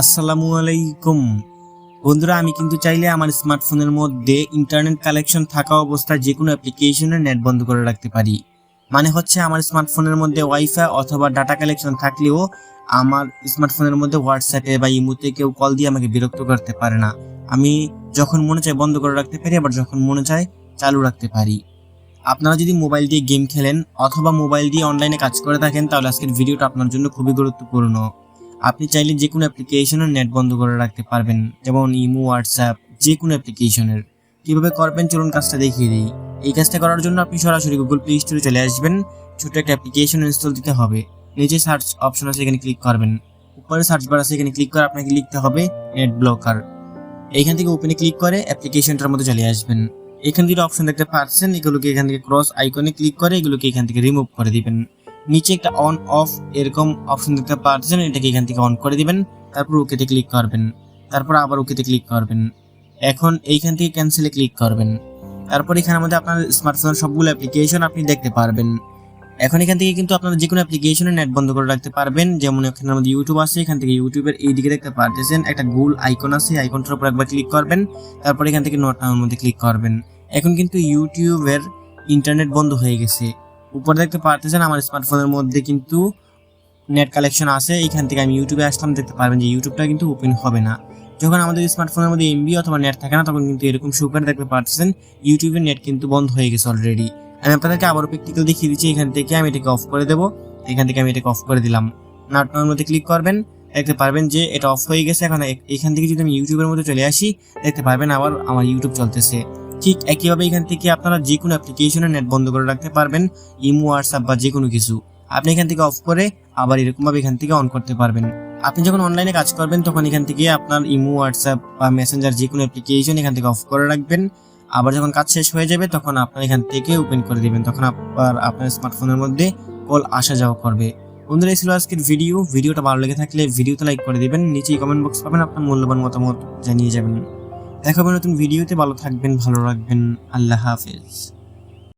আসসালামু আলাইকুম। বন্ধুরা, আমি কিন্তু চাইলে আমার স্মার্টফোনের মধ্যে ইন্টারনেট কালেকশন থাকা অবস্থায় যে কোনো অ্যাপ্লিকেশনের নেট বন্ধ করে রাখতে পারি। মানে হচ্ছে আমার স্মার্টফোনের মধ্যে ওয়াইফাই অথবা ডাটা কালেকশন থাকলেও আমার স্মার্টফোনের মধ্যে হোয়াটসঅ্যাপে বা ইমোতে কেউ কল দিয়ে আমাকে বিরক্ত করতে পারে না। আমি যখন মনে চায় বন্ধ করে রাখতে পারি, আবার যখন মনে চায় চালু রাখতে পারি। আপনারা যদি মোবাইল দিয়ে গেম খেলেন অথবা মোবাইল দিয়ে অনলাইনে কাজ করে থাকেন, তাহলে আজকের ভিডিওটা আপনার জন্য খুবই গুরুত্বপূর্ণ। আপনি চাইলে যে কোনো অ্যাপ্লিকেশনের নেট বন্ধ করে রাখতে পারবেন, যেমন ইমো হোয়াটসঅ্যাপ যে কোনো অ্যাপ্লিকেশনের কীভাবে করবেন? চলুন কাজটা দেখিয়ে দিই। এই কাজটা করার জন্য আপনি সরাসরি গুগল প্লে স্টোরে চলে আসবেন। ছোট একটা অ্যাপ্লিকেশন ইনস্টল দিতে হবে। নিচে সার্চ অপশন আছে, এখানে ক্লিক করবেন। উপরে সার্চ বার আছে, এখানে ক্লিক করে আপনাকে লিখতে হবে নেট ব্লকার এইখান থেকে ওপেনে ক্লিক করে অ্যাপ্লিকেশনটার মধ্যে চলে আসবেন। এখান থেকে অপশন দেখতে পাচ্ছেন, এগুলোকে এখান থেকে ক্রস আইকনে ক্লিক করে এগুলোকে এখান থেকে রিমুভ করে দিবেন। নিচে একটা অন অফ এরকম অপশন দেখতে পাচ্ছেন এটাকে এখান থেকে অন করে দিবেন, তারপর ওকেতে ক্লিক করবেন, তারপর আবার ওকেতে ক্লিক করবেন। এখন এইখান থেকে ক্যান্সেলে ক্লিক করবেন। তারপর এখানের মধ্যে আপনার স্মার্টফোনের সবগুলো অ্যাপ্লিকেশন আপনি দেখতে পারবেন। এখন এখান থেকে কিন্তু আপনারা যে কোনো অ্যাপ্লিকেশনে নেট বন্ধ করে রাখতে পারবেন। যেমন এখানে আমাদের ইউটিউব আছে, এখান থেকে ইউটিউবের এই দিকে দেখতে পারতেছেন, একটা গোল আইকন আছে আইকনটার উপর একবার ক্লিক করবেন, তারপর এখান থেকে নোট নামের মধ্যে ক্লিক করবেন। এখন কিন্তু ইউটিউবের ইন্টারনেট বন্ধ হয়ে গেছে। উপরে দেখতে পারতেছেন আমার স্মার্টফোনের মধ্যে কিন্তু নেট কালেকশন আছে। এখান থেকে আমি ইউটিউবে আসলাম, দেখতে পারবেন যে ইউটিউবটা কিন্তু ওপেন হবে না। যখন আমাদের স্মার্টফোনের মধ্যে এমবি অথবা নেট থাকে না, তখন কিন্তু এরকম শো করে দেখতে পাচ্ছেন ইউটিউবের নেট কিন্তু বন্ধ হয়ে গেছে অলরেডি আমি আপনাদেরকে আবারও প্র্যাকটিক্যাল দেখিয়ে দিচ্ছি, এখান থেকে আমি এটাকে অফ করে দেবো। এখান থেকে আমি এটাকে অফ করে দিলাম। নাটনের মধ্যে ক্লিক করবেন, দেখতে পারবেন যে এটা অফ হয়ে গেছে। এখন এখান থেকে যদি আমি ইউটিউবের মধ্যে চলে আসি, দেখতে পারবেন আবার আমার ইউটিউব চলতেছে। ঠিক একইভাবে এখান থেকে আপনারা যে কোনো অ্যাপ্লিকেশনের নেট বন্ধ করে রাখতে পারবেন ইমো হোয়াটসঅ্যাপ বা যে কোনো কিছু। আপনি এখান থেকে অফ করে আবার এরকমভাবে এখান থেকে অন করতে পারবেন। আপনি যখন অনলাইনে কাজ করবেন, তখন এখান থেকে আপনার ইমো হোয়াটসঅ্যাপ বা মেসেঞ্জার যে কোনো অ্যাপ্লিকেশন এখান থেকে অফ করে রাখবেন। আবার যখন কাজ শেষ হয়ে যাবে, তখন আপনার এখান থেকে ওপেন করে দিবেন। তখন আবার আপনার স্মার্টফোনের মধ্যে কল আসা যাওয়া করবে। বন্ধুরা, এই ছিল আজকের ভিডিও ভিডিওটা ভালো লেগে থাকলে ভিডিওতে লাইক করে দিবেন। নিচেই কমেন্ট বক্স পাবেন। আপনার মূল্যবান মতামত জানিয়ে যাবেন। দেখা হবে নতুন ভিডিওতে। ভালো থাকবেন ভালো রাখবেন। আল্লাহ হাফেজ।